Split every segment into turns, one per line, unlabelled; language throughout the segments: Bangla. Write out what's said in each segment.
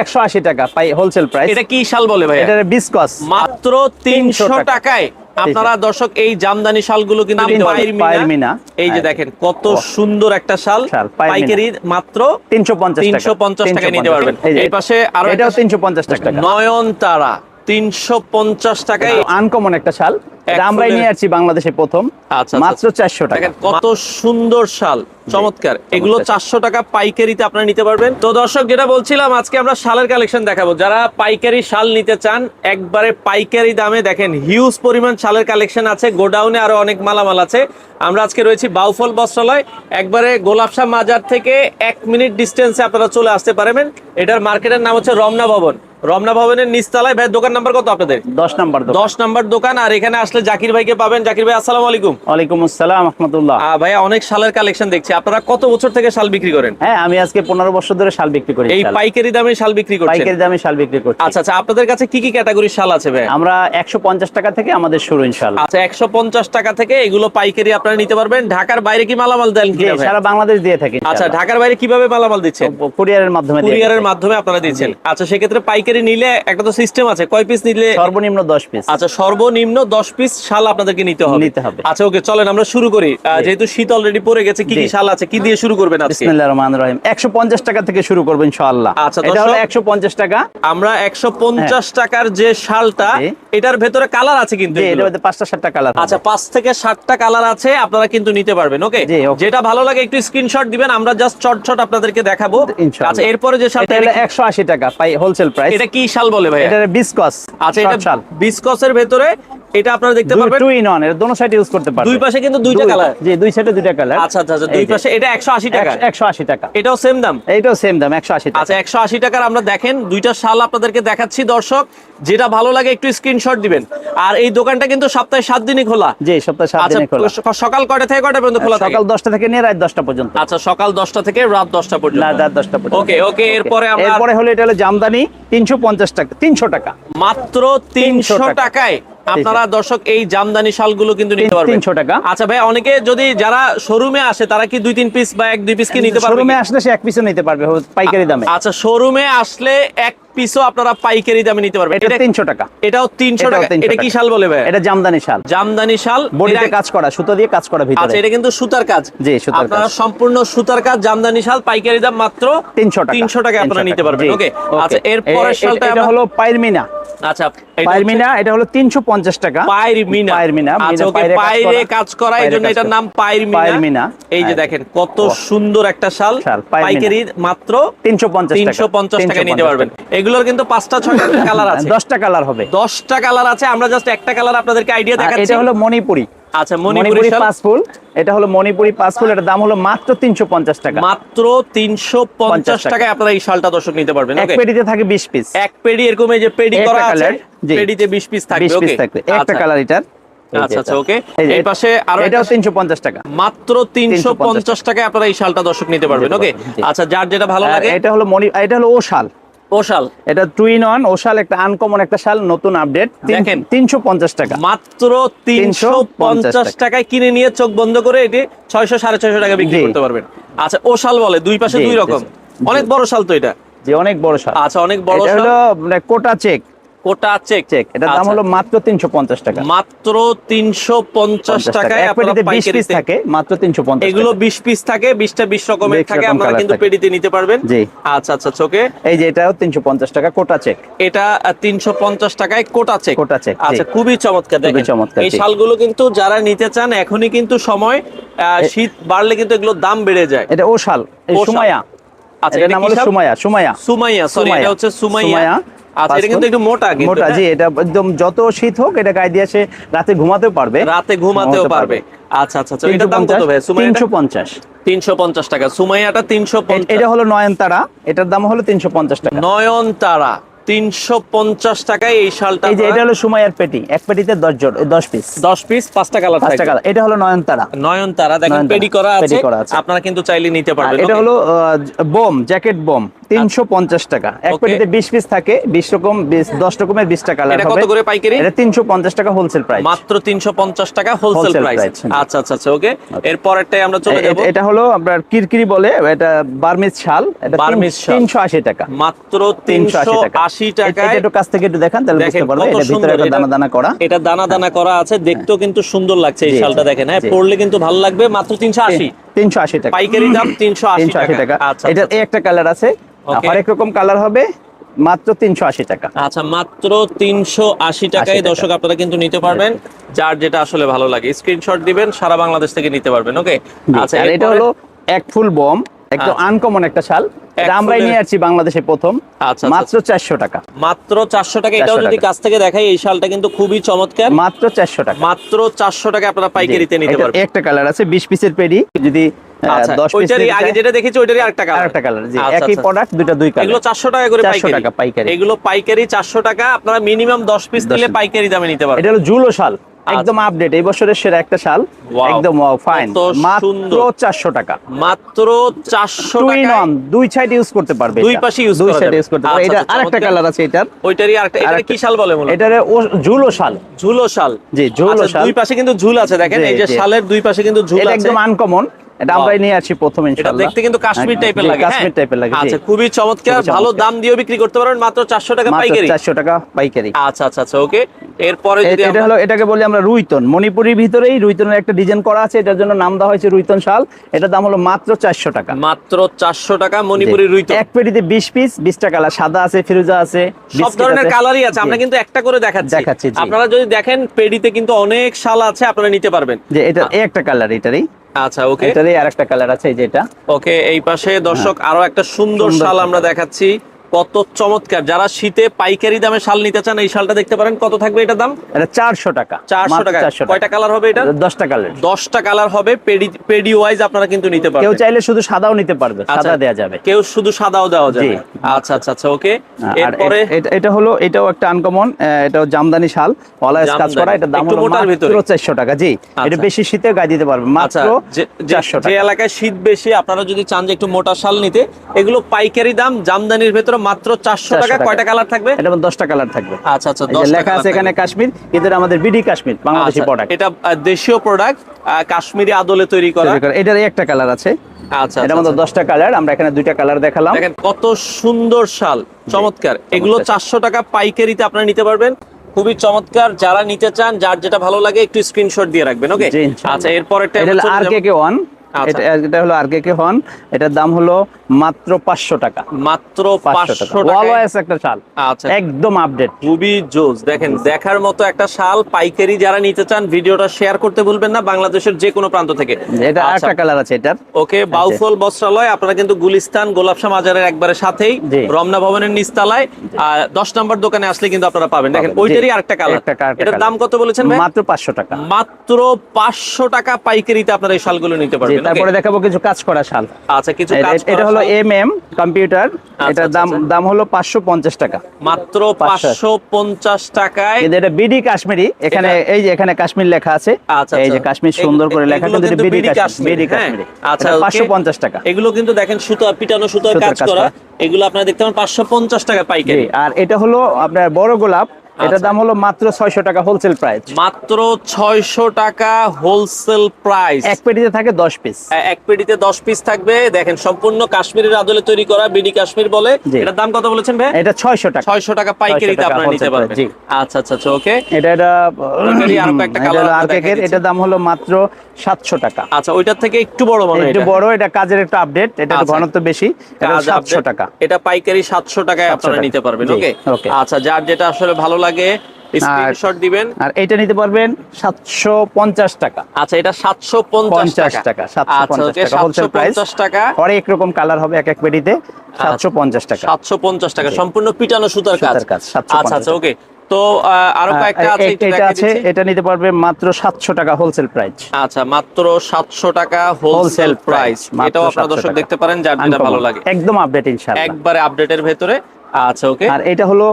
একশো আশি টাকা পাই হোলসেল প্রাইস
এটা কি শাল বলে ভাই
এটা বিসকস
মাত্র তিনশো
300
টাকায়। আপনারা দর্শক এই জামদানি শালগুলো কিন্তু। এই যে
হ্যাঁ।
দেখেন কত সুন্দর একটা শাল। পাইকারি মাত্র
তিনশো পঞ্চাশ
তিনশো পঞ্চাশ টাকায় নিতে পারবেন। এই পাশে আরও
এটা তিনশো পঞ্চাশ টাকা।
নয়নতারা। তিনশো পঞ্চাশ টাকায়
আনকমন একটা শাল। আমরাই নিয়ে আসছি বাংলাদেশে প্রথম।
আচ্ছা,
মাত্র চারশো টাকা।
কত সুন্দর শাল। চমৎকার। এগুলো চারশো টাকা পাইকারিতে আপনারা নিতে পারবেন। তো দর্শক যেটা বলছিলাম আজকে আমরা শালের কালেকশন দেখাবো। যারা পাইকারি শাল নিতে চান একবারে পাইকারি দামে দেখেন হিউজ পরিমাণ শালের কালেকশন আছে। গোডাউনে আরও অনেক মালামাল আছে। আমরা আজকে রয়েছি বাউফল বস্ত্রালয়। একবারে গোলাপশাহ মাজার থেকে এক মিনিট ডিস্টেন্সে আপনারা চলে আসতে পারবেন। এটার মার্কেটের নাম হচ্ছে রমনা ভবন। রমনা ভবনের নিচতলায় ভাই দোকান নাম্বার কত আপনাদের?
দশ নাম্বার
দশ নাম্বার দোকান আর এখানে আসলে জাকির ভাইকে পাবেন। জাকির ভাই আসসালামু আলাইকুম।
ওয়ালাইকুম আসসালাম রহমতুল্লাহ।
আহ, ভাইয়া অনেক শালের কালেকশন দেখছি। আপনারা কত বছর থেকে শাল বিক্রি করেন?
হ্যাঁ আমি আজকে পনেরো বছর ধরে শাল বিক্রি করি
এই পাইকারি দামে শাল বিক্রি করি
পাইকারি দামে শাল বিক্রি করি
আচ্ছা আচ্ছা আপনাদের কাছে কি কি ক্যাটাগরির শাল আছে ভাই
আমরা একশো পঞ্চাশ টাকা থেকে আমাদের শুরু ইনশাল্লাহ
আচ্ছা একশো পঞ্চাশ টাকা থেকে এগুলো পাইকারি আপনারা নিতে পারবেন। ঢাকার বাইরে কি মালামাল দেন ভাই?
সারা বাংলাদেশ দিয়ে থাকি
আচ্ছা ঢাকার বাইরে কীভাবে মালামাল দিচ্ছেন?
কুরিয়ারের মাধ্যমে
কুরিয়ারের মাধ্যমে আপনারা দিচ্ছেন। আচ্ছা সেক্ষেত্রে পাইকারি নিলে একটা তো সিস্টেম আছে। কয় পিস নিলে?
সর্বনিম্ন দশ পিস
আচ্ছা সর্বনিম্ন দশ পিস শাল আপনাদেরকে নিতে হবে।
নিতে হবে।
আচ্ছা ওকে চলেন আমরা শুরু করি। যেহেতু শীত অলরেডি পড়ে গেছে কি কি শাল আছে? কি দিয়ে শুরু করবেন আজকে?
বিসমিল্লাহ রহমান রহিম। একশো পঞ্চাশ টাকা থেকে শুরু করবেন ইনশাআল্লাহ।
আচ্ছা,
এটা হলো
দর্শক-
একশো পঞ্চাশ টাকা।
আমরা একশো পঞ্চাশ টাকার যে শালটা এটার ভেতরে কালার আছে কিন্তু
এটার। মধ্যে পাঁচটা সাতটা কালার
আচ্ছা পাঁচ থেকে সাতটা কালার আছে। আপনারা কিন্তু নিতে পারবেন ওকে. যেটা ভালো লাগে একটু স্ক্রিনশট দিবেন আমরা জাস্ট চটচট চট আপনাদেরকে দেখাবো। আচ্ছা এরপরে যে শালটা
এটা হলো একশো আশি টাকা পাই হোলসেল প্রাইস
এটা কি শাল বলে ভাই
এটা বিসকস
আচ্ছা এটা বিসকসের ভেতরে এটা আপনারা দেখতে পারবেন।
টু ইন ওয়ান এটা দোনো সাইড ইউজ করতে পারবে।
দুই পাশে কিন্তু দুইটা কালার
জি দুই সাইডে দুইটা কালার
আচ্ছা আচ্ছা আচ্ছা, দুই পাশে এটা একশো আশি টাকা।
একশো আশি টাকা।
এটাও সেম দাম?
এইটাও সেম দাম একশো আশি টাকা।
আচ্ছা একশো আশি টাকার আমরা দেখেন দুইটা শাল আপনাদেরকে দেখাচ্ছি দর্শক। যেটা ভালো লাগে একটু স্ক্রিনশট দিবেন। আর এই দোকানটা কিন্তু সপ্তাহে সাত দিনই খোলা।
জি সপ্তাহে সাত
আচ্ছা
দিনে খোলা।
সকাল কয়টা থেকে কয়টা পর্যন্ত খোলা থাকে?
সকাল দশটা থেকে নিয়ে রাত দশটা পর্যন্ত।
আচ্ছা সকাল দশটা থেকে রাত দশটা
না রাত দশটা পর্যন্ত।
ওকে ওকে এরপরে আমরা
এরপরে হলো এটা হলো জামদানি তিনশো পঞ্চাশ টাকা তিনশো টাকা।
মাত্র তিনশো
300
টাকায়। আপনারা দর্শক এই জামদানি শালগুলো কিন্তু নিতে পারবেন।
300 টাকা।
আচ্ছা ভাই অনেকে যদি যারা শোরুমে আসে তারা কি দুই তিন পিস বা এক দুই পিস কি নিতে পারবে
শোরুমে আসলে সে এক পিসও নিতে পারবে পাইকারি দামে।
আচ্ছা শোরুমে আসলে এক পিসও আপনারা পাইকারি দামে নিতে পারবেন।
এটা
এটা-
তিনশো টাকা।
এটাও তিনশো
এটাও
টাকা। এটা কি শাল বলে ভাই
এটা জামদানি শাল।
জামদানি শাল।
বডিতে কাজ করা সুতো দিয়ে কাজ করা ভিতরে।
আচ্ছা এটা কিন্তু সুতার কাজ।
জি, সুতার কাজ।
আপনারা সম্পূর্ণ সুতার কাজ জামদানি শাল পাইকারি দাম মাত্র
300 টাকা।
তিনশো টাকা আপনারা নিতে পারবেন। ওকে। আচ্ছা এরপরের
এ-
শালটা
এটা হলো পাইরমিনা।
আচ্ছা
পাইরমিনা এটা হলো তিনশো পঞ্চাশ টাকা।
পাইরমিনা।
পাইরমিনা,
আচ্ছা ওকে
পাইরে কাজ করা।
কাজ করা এই জন্য এটার নাম পাইরমিনা।
পাইরমিনা।
এই যে
হ্যাঁ।
দেখেন কত সুন্দর একটা শাল। পাইকারি মাত্র
তিনশো পঞ্চাশ টাকা।
তিনশো পঞ্চাশ টাকা নিতে
350
পারবেন। এগুলোর কিন্তু পাঁচটা ছয়টা কালার আছে।
দশটা কালার হবে।
দশটা কালার আছে আমরা জাস্ট একটা কালার আপনাদেরকে আইডিয়া দেখাচ্ছি।
এটা হলো মণিপুরি।
আচ্ছা মণিপুরি
মণিপুরি
শাল
পাঁচ ফুল। এটা হলো মণিপুরি পাঁচ এটার দাম হলো মাত্র তিনশো পঞ্চাশ টাকা।
মাত্র। টাকায় আপনারা এই শালটা দর্শক নিতে পারবেন
এক
ওকে
থাকে বিশ পিস
এক পেডি এরকম এই যে পেডি করা আছে পেডিতে 20 পিস থাকবে
বিশ পিস থাকবে। একটা কালার এটার।
আচ্ছা আচ্ছা ওকে
এই যে
এই
এটা-
পাশে আরও
এটাও
একটা-
তিনশো পঞ্চাশ টাকা।
মাত্র তিনশো পঞ্চাশ টাকায় আপনারা এই শালটা দর্শক নিতে পারবেন ওকে আচ্ছা যার যেটা ভালো লাগে
এটা হলো এটা হলো ও শাল।
ও শাল
এটা টু ইন ওয়ান ও একটা আনকমন একটা শাল নতুন আপডেট
দেখেন।
তিনশো পঞ্চাশ টাকা।
মাত্র তিনশো পঞ্চাশ টাকায় কিনে নিয়ে চোখ বন্ধ করে এটি ছয়শো সাড়ে ছয়শো টাকা বিক্রি করতে পারবেন। আচ্ছা ও শাল বলে দুই পাশে দুই রকম। অনেক বড় শাল তো এটা।
যে অনেক বড় শাল।
আচ্ছা অনেক বড় শাল।
মানে Kota check
Kota check
check এটার দাম
আচ্ছা।
হলো মাত্র তিনশো পঞ্চাশ টাকা।
মাত্র তিনশো পঞ্চাশ
50 টাকা।
টাকায় আপনারা
পেটিতে বিশ পিস থাকে মাত্র তিনশো পঞ্চাশ
এগুলো বিশ পিস থাকে বিশটা বিশ রকমের থাকে আপনারা কিন্তু পেডিতে নিতে পারবেন।
জি।
আচ্ছা আচ্ছা ওকে
এই যে এটাও তিনশো পঞ্চাশ টাকা কোটা চেক
এটা তিনশো পঞ্চাশ টাকায় কোটা চেক
কোটা চেক,
আচ্ছা খুবই চমৎকার দেখেন।
চমৎকার,
এই। শালগুলো কিন্তু যারা নিতে চান এখনই কিন্তু সময় আহ, শীত বাড়লে কিন্তু এগুলোর দাম বেড়ে যায়।
এটা ও শাল এই। সুমায়া
আচ্ছা এটা
নাম হলো? সুমায়া সুমায়া
সুমাইয়া। সরি
সুমাইয়া।
এটা হচ্ছে সুমাইয়া।
সুমাইয়া,
আচ্ছা এটা কিন্তু একটু মোটা কিন্তু
মোটা
হ্যাঁ?
জি এটা একদম যত শীত হোক এটা গায়ে দিয়ে সে রাতে ঘুমাতেও পারবে।
রাতে ঘুমাতেও পারবে। আচ্ছা আচ্ছা আচ্ছা এটার দাম কত ভাই? টাকা। সুমাইয়াটা তিনশো
এটা হলো নয়নতারা। এটার দাম হলো টাকা।
টাকায় এই শালটা
এই যে এটা হলো সুমাইয়ার পেটি। এক পেটিতে দশ জোড় দশ পিস।
দশ পিস পাঁচটা কালার
পাঁচ টাকা এটা হলো নয়নতারা।
নয়নতারা দেখেন পেডি করা আছে। আপনারা কিন্তু চাইলে নিতে পারবেন।
এটা? হলো বোম জ্যাকেট বোম। তিনশো পঞ্চাশ টাকা। এক. পেটিতে বিশ পিস থাকে বিশ রকম বিশ- দশ রকমের বিশটা কালার
এটা কত করে পাইকারি?
এটা তিনশো পঞ্চাশ টাকা হোলসেল প্রাইস
মাত্র তিনশো পঞ্চাশ টাকা হোলসেল প্রাইস আচ্ছা আচ্ছা আচ্ছা ওকে এর পরেরটাই আমরা চলে যাব।
এটা হলো আপনার কিরকিরি বলে এটা বার্মিজ শাল এটা
বার্মিজ।
তিনশো আশি টাকা।
মাত্র
তিনশো আশি টাকা। এটা- একটু কাছ থেকে একটু দেখান তাহলে বুঝতে পারবে এটা ভিতরে দানা দানা করা।
এটা দানা দানা করা আছে দেখতেও কিন্তু সুন্দর লাগছে এই শালটা দেখেন। হ্যাঁ পড়লে কিন্তু ভালো লাগবে মাত্র তিনশো আশি।
তিনশো আশি টাকা।
পাইকারি দাম তিনশো
তিনশো আশি টাকা।
আচ্ছা
এটা এই একটা কালার আছে. হরেক রকম কালার হবে মাত্র তিনশো আশি টাকা।
আচ্ছা মাত্র তিনশো আশি টাকায় দর্শক আপনারা কিন্তু নিতে পারবেন। যার যেটা আসলে ভালো লাগে। স্ক্রিনশট দিবেন সারা বাংলাদেশ থেকে নিতে পারবেন ওকে
আচ্ছা আর এটা হলো এক ফুল বম। একদম
আচ্ছা।
আনকমন একটা শাল। আমরাই নিয়ে আসছি বাংলাদেশে প্রথম।
আচ্ছা,
মাত্র চারশো টাকা।
মাত্র চারশো টাকা। এটাও যদি কাছ থেকে দেখাই এই শালটা কিন্তু খুবই চমৎকার।
মাত্র চারশো টাকা।
মাত্র চারশো টাকা আপনারা পাইকারিতে নিতে পারবেন।
একটা কালার আছে বিশ পিসের পেডি। যদি আহ,
আচ্ছা
দশ পিস
ওইটারই আগে যেটা দেখেছি ওইটারই আরেকটা কালার
আরেকটা কালার
আচ্ছা,
একই
আচ্ছা।
প্রোডাক্ট দুইটা দুই
এগুলো চারশো টাকা করে পাইকারি। এগুলো পাইকারি চারশো টাকা আপনারা মিনিমাম দশ পিস
10
নিলে পাইকারি দামে নিতে পারবেন।
এটা হলো জুলো শাল। একদম আপডেট এই বছরের সেরা একটা শাল। একদম ফাইন মাত্র
সুন্দর।
চারশো টাকা।
মাত্র চারশো
টু ইন
টাকা
অন দুই সাইড ইউজ করতে পারবে
দুই পাশে ইউজ
দুই সাইড ইউজ করতে পারবে।
আচ্ছা,
এটা
আচ্ছা,
আরেকটা কালার আছে এটার।
ওইটারই আরেকটা এটা কি শাল বলে মনে
এটারে ঝুলো শাল।
ঝুলো শাল।
জি, ঝুলো
আচ্ছা,
শাল।
দুই পাশে কিন্তু ঝুল আছে দেখেন এই যে। শালের দুই পাশে কিন্তু ঝুল আছে।
একদম আনকমন এটা আমরাই নিয়ে আসছি প্রথম ইনশাআল্লাহ।
দেখতে কিন্তু কাশ্মীর টাইপের লাগে
কাশ্মীর টাইপের লাগে
আচ্ছা খুবই চমৎকার ভালো দাম দিয়ে বিক্রি করতে পারবেন মাত্র চারশো টাকা পাইকারি।
চারশো টাকা পাইকারি।
আচ্ছা আচ্ছা আচ্ছা ওকে। এরপরে যদি
এটা হলো এটাকে বলি আমরা রুইতন। মণিপুরের ভিতরেই রুইতনের একটা ডিজাইন করা আছে এটার জন্য নাম দেওয়া হয়েছে রুইতন শাল। এটার দাম হলো মাত্র চারশো টাকা।
মাত্র চারশো টাকা মণিপুরি
জি।
রুইতো
এক পেটিতে বিশ পিস বিশটা কালার সাদা আছে ফিরোজা আছে
সব ধরনের কালারই আছে আমরা কিন্তু একটা করে দেখাচ্ছি।
দেখাচ্ছি,
আপনারা যদি দেখেন পেডিতে কিন্তু অনেক শাল আছে আপনারা নিতে পারবেন।
যে এটা একটা কালার এটারই।
আচ্ছা ওকে
এটারই আরেকটা কালার আছে এই যে এটা।
ওকে এই পাশে দর্শক আরও একটা সুন্দর শাল। আমরা দেখাচ্ছি। কত চমৎকার। যারা শীতে পাইকারি দামে শাল নিতে চান এই শালটা দেখতে পারেন। কত থাকবে এটা দাম?
এটা চারশো টাকা।
চারশো টাকা। কয়টা কালার হবে এটা?
দশটা কালার।
দশটা কালার হবে। পেডি পেডি ওয়াইজ আপনারা কিন্তু নিতে পারবেন।
কেউ চাইলে শুধু সাদাও নিতে পারবে।
আচ্ছা,
সাদা দেওয়া যাবে।
কেউ শুধু সাদাও দেওয়া যাবে। আচ্ছা আচ্ছা আচ্ছা ওকে। এরপরে?
এটা- এটা হলো এটাও একটা আনকমন এটাও জামদানি শাল। অলাইস কাজ করা এটার দাম হলো মাত্র। চারশো টাকা। জি এটা
আচ্ছা।
বেশি শীতে গায়ে দিতে পারবে।
আচ্ছা
মাত্র চারশো
যে এলাকায় শীত বেশি আপনারা যদি চান যে একটু মোটা শাল নিতে এগুলো পাইকারি দাম জামদানির ভেতরে মাত্র চারশো
400
টাকা। কয়টা কালার থাকবে?
এটা দশটা কালার থাকবে।
আচ্ছা আচ্ছা
এই যে
দশটা
লেখা আছে এখানে কাশ্মীর এটা আমাদের বিডি কাশ্মীর বাংলাদেশি
আচ্ছা,
প্রোডাক্ট
এটা দেশীয় প্রোডাক্ট কাশ্মীরি আদলে তৈরি করা।
এটার একটা কালার আছে।
আচ্ছা
এটার মধ্যে
আচ্ছা,
দশটা কালার আমরা এখানে দুইটা কালার দেখালাম।
দেখেন কত সুন্দর শাল। চমৎকার। এগুলো
চমৎকার।
চারশো টাকা পাইকারিতে আপনারা নিতে পারবেন। খুবই চমৎকার। যারা নিতে চান যার যেটা ভালো লাগে একটু স্ক্রিনশট দিয়ে রাখবেন ওকে আচ্ছা এরপরেরটা
এটা হলো আর কে কে ওয়ান
আচ্ছা।
এটা হলো আর কে কে এটার দাম হলো মাত্র পাঁচশো টাকা।
মাত্র
পাঁচশো
পাঁচশো
টাকা
টাকা
একটা শাল।
আচ্ছা।
একদম আপডেট
খুবই জোস। দেখেন দেখার মতো একটা শাল পাইকারি যারা নিতে চান ভিডিওটা শেয়ার করতে ভুলবেন না বাংলাদেশের যে কোনো প্রান্ত থেকে।
এটা
আচ্ছা,
আরেকটা কালার আছে এটার।
ওকে বাউফল বস্ত্রালয় আপনারা কিন্তু গুলিস্তান গোলাপশা মাজারের একবারে সাথেই রমনা ভবনের নিচতলায় আর দশ নম্বর দোকানে আসলে কিন্তু আপনারা পাবেন। দেখেন ওইটারই আরেকটা কালার এটার দাম কত বলেছেন
মাত্র পাঁচশো টাকা।
মাত্র পাঁচশো টাকা পাইকারিতে আপনারা এই শালগুলো নিতে পারবেন।
তারপরে দেখাবো কিছু কাজ করা শাল
আচ্ছা কিছু
এটা-
কাজ
এটা হলো। এম এম কম্পিউটার এটার
আচ্ছা,
দাম
আচ্ছা।
দাম হলো পাঁচশো পঞ্চাশ টাকা
মাত্র
পাঁচশো।
পাঁচশো পঞ্চাশ টাকায়
কিন্তু এটা বিডি কাশ্মীরি এখানে এই যে এখানে কাশ্মীর লেখা আছে
আচ্ছা,
এই যে। কাশ্মীর সুন্দর করে লেখা
কিন্তু
কিন্তু বিডি কাশ্মীর
হ্যাঁ।
কাশ্মীরি
আচ্ছা,
আচ্ছা
okay।
পাঁচশো পঞ্চাশ টাকা
এগুলো কিন্তু দেখেন সুতো পিটানো সুতোর কাজ করা। এগুলো আপনারা দেখতে পাবেন পাঁচশো পঞ্চাশ টাকা পাইকারি
আর এটা হলো আপনার বড় গোলাপ এটার
আচ্ছা।
দাম হলো মাত্র ছয়শো টাকা হোলসেল প্রাইস
মাত্র ছয়শো টাকা হোলসেল প্রাইস
এক পেটিতে থাকে দশ পিস
এক পেটিতে দশ পিস থাকবে। দেখেন সম্পূর্ণ কাশ্মীরের আদলে তৈরি করা বিডি কাশ্মীর বলে। এটার দাম কত বলেছেন ভাই?
এটা ছয়শো টাকা।
ছয়শো টাকা পাইকারিতে
600
আপনারা নিতে পারবেন।
জি।
আচ্ছা আচ্ছা আচ্ছা ওকে।
এটা এটা
আরও
হলো
আমরা
আর কেকের এটার দাম হলো মাত্র সাতশো টাকা।
আচ্ছা ওইটার থেকে একটু বড় মনে
একটু বড় এটা কাজের একটু আপডেট এটা
আচ্ছা।
ঘনত্ব বেশি এটা
কাজ
সাতশো
update।
টাকা।
এটা পাইকারি সাতশো টাকায়
700
আপনারা নিতে পারবেন ওকে। আচ্ছা যার যেটা আসলে ভালো লাগে স্ক্রিনশট দিবেন।
আর এটা নিতে পারবেন সাতশো পঞ্চাশ টাকা।
আচ্ছা এটা সাতশো পঞ্চাশ
পঞ্চাশ
টাকা।
টাকা সাতশো
আচ্ছা
পঞ্চাশ
ওকে
টাকা হরেক রকম কালার হবে এক এক পেটিতে সাতশো পঞ্চাশ টাকা।
সাতশো পঞ্চাশ টাকা সম্পূর্ণ পিটানো সুতার কাজ।
750
আচ্ছা আচ্ছা ওকে। তো
আরও
কয়েকটা আছে
এটা আছে এটা নিতে পারবে মাত্র সাতশো টাকা হোলসেল প্রাইস
আচ্ছা মাত্র সাতশো টাকা হোলসেল প্রাইস এটাও আপনারা দর্শক দেখতে পারেন যার যেটা ভালো লাগে।
একদম আপডেট ইনশাআল্লাহ।
একবারে আপডেটের ভেতরে। আচ্ছা ওকে
আর এটা হলো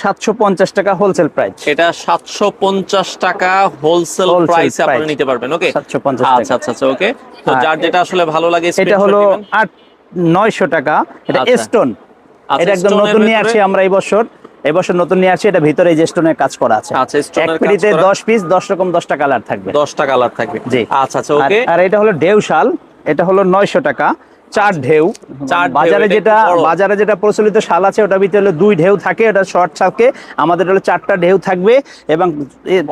সাতশো পঞ্চাশ টাকা হোলসেল প্রাইস
এটা সাতশো পঞ্চাশ টাকা হোলসেল প্রাইসে আপনারা নিতে পারবেন ওকে
750
আচ্ছা আচ্ছা আচ্ছা ওকে তো যার যেটা আসলে ভালো লাগে
এটা হলো
দিবেন।
আট নয়শো টাকা। এটা
আচ্ছা।
স্টোন
আচ্ছা,
এটা একদম নতুন নিয়ে? আসছি আমরা এই বছর। এই বছর নতুন নিয়ে আসছি এটা ভিতরে এই যে স্টোনের কাজ করা আছে।
আচ্ছা, stone
এক
করা।
দশ পিস দশ রকম দশটা কালার থাকবে।
দশটা কালার থাকবে।
জি।
আচ্ছা আচ্ছা ওকে
আর এটা হলো ঢেউ শাল এটা হলো নয়শো টাকা। চার ঢেউ
চার
বাজারে যেটা বাজারে যেটা প্রচলিত শাল আছে ভিতরে হলো দুই ঢেউ থাকে শর্ট থাকে আমাদের হলো চারটা ঢেউ থাকবে এবং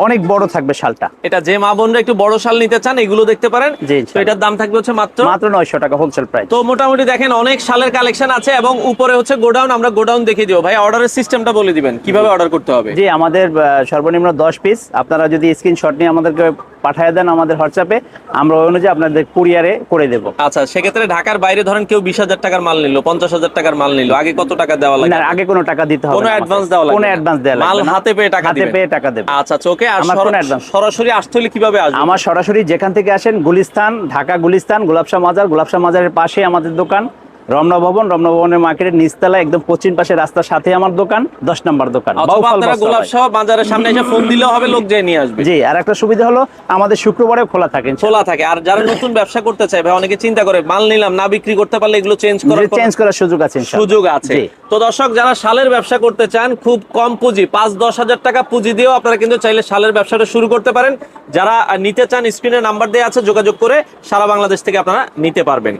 অনেক বড় থাকবে শালটা।
এটা যে মা বোনরা একটু বড় শাল নিতে চান এগুলো দেখতে পারেন।
জি,
তো এটার দাম থাকবে হচ্ছে মাত্র
মাত্র নয়শো টাকা হোলসেল প্রাইস
তো মোটামুটি দেখেন অনেক শালের কালেকশন আছে এবং উপরে হচ্ছে গোডাউন আমরা গোডাউন দেখিয়ে দিব। ভাই অর্ডারের সিস্টেমটা বলে দিবেন কীভাবে অর্ডার করতে হবে?
জি আমাদের সর্বনিম্ন দশ পিস আপনারা যদি স্ক্রিনশট নিয়ে আমাদেরকে পাঠিয়ে দেন আমাদের হোয়াটসঅ্যাপে আমরা ওই অনুযায়ী আপনাদের কুরিয়ারে করে দেবো।
আচ্ছা সেক্ষেত্রে ঢাকার বাইরে ধরেন কেউ বিশ হাজার টাকার মাল নিল পঞ্চাশ হাজার টাকার মাল নিল আগে কত টাকা দেওয়া লাগে
আগে কোনো টাকা দিতে হবে
কোনো অ্যাডভান্স দেওয়া লাগে
কোনো অ্যাডভান্স দেওয়া
মাল হাতে পেয়ে টাকা
হাতে পেয়ে টাকা দেবে।
আচ্ছা চোখে আর
কোনো
সরাসরি আসতে হলে কীভাবে আসবে?
আমার সরাসরি যেখান থেকে আসেন গুলিস্তান ঢাকা গুলিস্তান গোলাপশাহ মাজার গোলাপশাহ মাজারের পাশে আমাদের দোকান। রমনা ভবন রমনা ভবনের মার্কেটের নিচতলা একদম পশ্চিম পাশে রাস্তার সাথে আমার দোকান দশ নম্বর দোকান
গোলাপ শাহ বাজারের সামনে এসে ফোন দিলেও হবে লোক যেয়ে নিয়ে আসবে।
জি আর একটা সুবিধা হলো আমাদের শুক্রবারে খোলা থাকে
খোলা থাকে। আর যারা নতুন ব্যবসা করতে চায় ভাই অনেকে চিন্তা করে মাল নিলাম না বিক্রি করতে পারলে এগুলো চেঞ্জ করার
চেঞ্জ করার সুযোগ আছে
সুযোগ আছে। তো দর্শক যারা শালের ব্যবসা করতে চান খুব কম পুঁজি পাঁচ দশ হাজার টাকা পুঁজি দিয়েও আপনারা কিন্তু চাইলে শালের ব্যবসাটা শুরু করতে পারেন। যারা নিতে চান স্ক্রিনে নাম্বার দেওয়া আছে যোগাযোগ করে সারা বাংলাদেশ থেকে আপনারা নিতে পারবেন।